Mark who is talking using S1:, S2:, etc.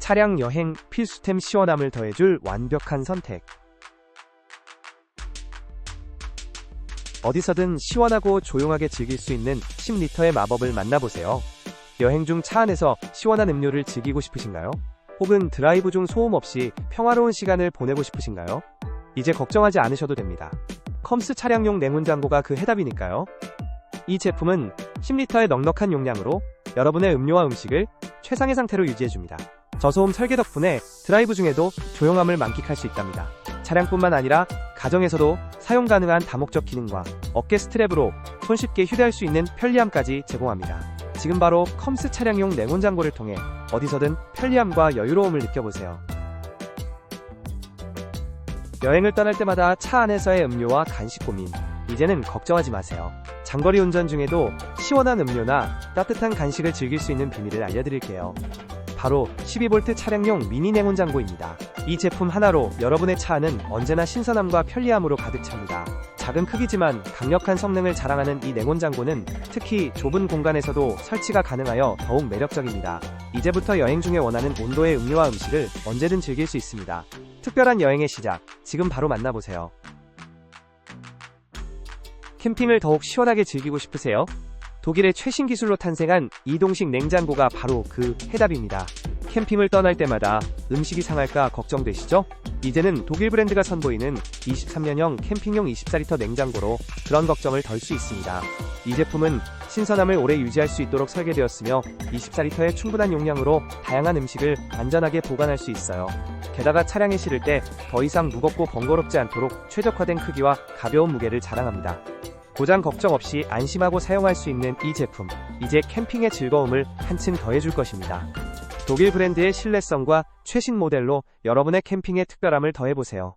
S1: 차량 여행 필수템 시원함을 더해줄 완벽한 선택. 어디서든 시원하고 조용하게 즐길 수 있는 10리터의 마법을 만나보세요. 여행 중 차 안에서 시원한 음료를 즐기고 싶으신가요? 혹은 드라이브 중 소음 없이 평화로운 시간을 보내고 싶으신가요? 이제 걱정하지 않으셔도 됩니다. 컴스 차량용 냉온장고가 그 해답이니까요. 이 제품은 10리터의 넉넉한 용량으로 여러분의 음료와 음식을 최상의 상태로 유지해줍니다. 저소음 설계 덕분에 드라이브 중에도 조용함을 만끽할 수 있답니다. 차량뿐만 아니라 가정에서도 사용 가능한 다목적 기능과 어깨 스트랩으로 손쉽게 휴대할 수 있는 편리함까지 제공합니다. 지금 바로 컴스 차량용 냉온장고를 통해 어디서든 편리함과 여유로움을 느껴보세요. 여행을 떠날 때마다 차 안에서의 음료와 간식 고민, 이제는 걱정하지 마세요. 장거리 운전 중에도 시원한 음료나 따뜻한 간식을 즐길 수 있는 비밀을 알려드릴게요. 바로 12V 차량용 미니 냉온장고입니다. 이 제품 하나로 여러분의 차 안은 언제나 신선함과 편리함으로 가득 찹니다. 작은 크기지만 강력한 성능을 자랑하는 이 냉온장고는 특히 좁은 공간에서도 설치가 가능하여 더욱 매력적입니다. 이제부터 여행 중에 원하는 온도의 음료와 음식을 언제든 즐길 수 있습니다. 특별한 여행의 시작, 지금 바로 만나보세요. 캠핑을 더욱 시원하게 즐기고 싶으세요? 독일의 최신 기술로 탄생한 이동식 냉장고가 바로 그 해답입니다. 캠핑을 떠날 때마다 음식이 상할까 걱정되시죠? 이제는 독일 브랜드가 선보이는 23년형 캠핑용 24리터 냉장고로 그런 걱정을 덜 수 있습니다. 이 제품은 신선함을 오래 유지할 수 있도록 설계되었으며 24리터의 충분한 용량으로 다양한 음식을 안전하게 보관할 수 있어요. 게다가 차량에 실을 때 더 이상 무겁고 번거롭지 않도록 최적화된 크기와 가벼운 무게를 자랑합니다. 고장 걱정 없이 안심하고 사용할 수 있는 이 제품. 이제 캠핑의 즐거움을 한층 더해줄 것입니다. 독일 브랜드의 신뢰성과 최신 모델로 여러분의 캠핑의 특별함을 더해보세요.